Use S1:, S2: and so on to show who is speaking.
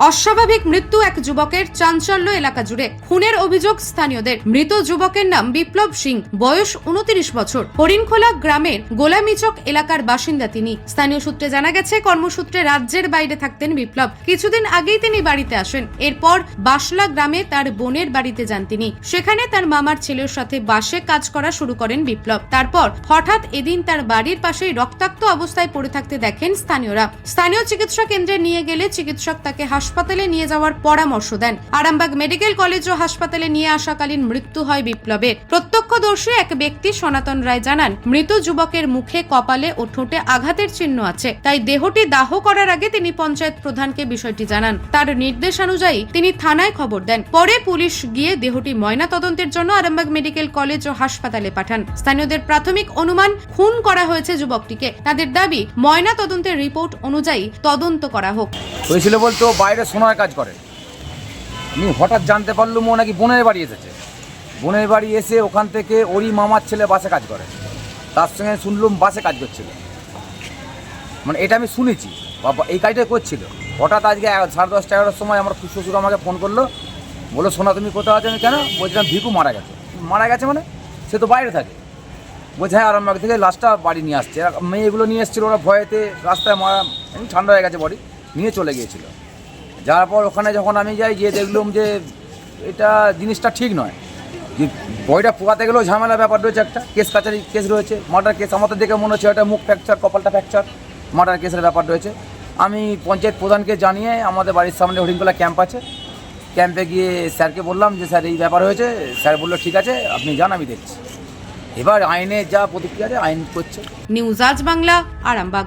S1: অস্বাভাবিক মৃত্যু এক যুবকের চাঞ্চল্য এলাকা জুড়ে। খুনের অভিযোগ স্থানীয়দের। মৃত যুবকের নাম বিপ্লব সিং, বয়স উনত্রিশ বছর। হরিণখোলা গ্রামের গোলামিচক এলাকার বাসিন্দা তিনি। স্থানীয় সূত্রে জানা গেছে, কর্মসূত্রে রাজ্যের বাইরে থাকতেন বিপ্লব। কিছুদিন আগেই তিনি বাড়িতে আসেন। এরপর বাসলা গ্রামে তার বোনের বাড়িতে যান তিনি। সেখানে তার মামার ছেলের সাথে বাসে কাজ করা শুরু করেন বিপ্লব। তারপর হঠাৎ এদিন তার বাড়ির পাশেই রক্তাক্ত অবস্থায় পড়ে থাকতে দেখেন স্থানীয়রা। স্থানীয় চিকিৎসা কেন্দ্রে নিয়ে গেলে চিকিৎসক তাকে হাসপাতালে নিয়ে যাওয়ার পরামর্শ দেন। আরামবাগ মেডিকেল কলেজ ও হাসপাতালে নিয়ে আসাকালীন মৃত্যু হয় বিপ্লবের। প্রত্যক্ষদর্শী এক ব্যক্তি সনাতন রায় জানান, মৃত যুবকের মুখে, কপালে ও ঠোঁটে আঘাতের চিহ্ন আছে। তাই দেহটি দাহ করার আগে তিনি পঞ্চায়েত প্রধানকে বিষয়টি জানান। তার নির্দেশানুযায়ী তিনি থানায় খবর দেন। পরে পুলিশ গিয়ে দেহটি ময়না তদন্তের জন্য আরামবাগ মেডিকেল কলেজ ও হাসপাতালে পাঠান। স্থানীয়দের প্রাথমিক অনুমান, খুন করা হয়েছে যুবকটিকে। তাদের দাবি, ময়না তদন্তের রিপোর্ট অনুযায়ী তদন্ত করা হোক।
S2: হয়েছিল বলতে ও বাইরে সোনার কাজ করে। আমি হঠাৎ জানতে পারলুম ও নাকি বোনের বাড়ি এসেছে। বোনের বাড়ি এসে ওখান থেকে ওরই মামার ছেলে বাসে কাজ করে। তার সঙ্গে শুনলুম বাসে কাজ করছিল। মানে এটা আমি শুনেছি। বাবা, এই কাজটাই করছিল। হঠাৎ আজকে সাড়ে দশটা, এগারোটার সময় আমার শ্বশুর আমাকে ফোন করল। বলো সোনা, তুমি কোথাও আছো? আমি কেন? বলছিলাম, ভিকু মারা গেছে। মারা গেছে মানে? সে তো বাইরে থাকে। বলছে হ্যাঁ আরামবাগ থেকে লাশটা বাড়ি নিয়ে আসছে। মেয়েগুলো নিয়ে এসেছিল ওরা ভয়েতে রাস্তায় মারা ঠান্ডা হয়ে গেছে বডি নিয়ে চলে গিয়েছিল। যাওয়ার পর ওখানে যখন আমি যাই, গিয়ে দেখলাম যে এটা জিনিসটা ঠিক নয়। যে বইটা পোয়াতে গেলেও ঝামেলা ব্যাপার রয়েছে একটা। কেস কাছারি কেস রয়েছে। মার্ডার কেস আমাদের দেখে মনে হচ্ছে ওটা মুখ ফ্র্যাকচার কপালটা ফ্র্যাকচার মার্ডার কেসের ব্যাপার রয়েছে। আমি পঞ্চায়েত প্রধানকে জানিয়ে আমাদের বাড়ির সামনে হরিণকোলা ক্যাম্প আছে। ক্যাম্পে গিয়ে স্যারকে বললাম যে, স্যার, এই ব্যাপার হয়েছে। স্যার বলল, ঠিক আছে, আপনি যান, আমি দেখছি। এবার আইনে যা প্রতিক্রিয়া আছে আইন করছে।
S1: নিউজ আজ বাংলা, আরামবাগ।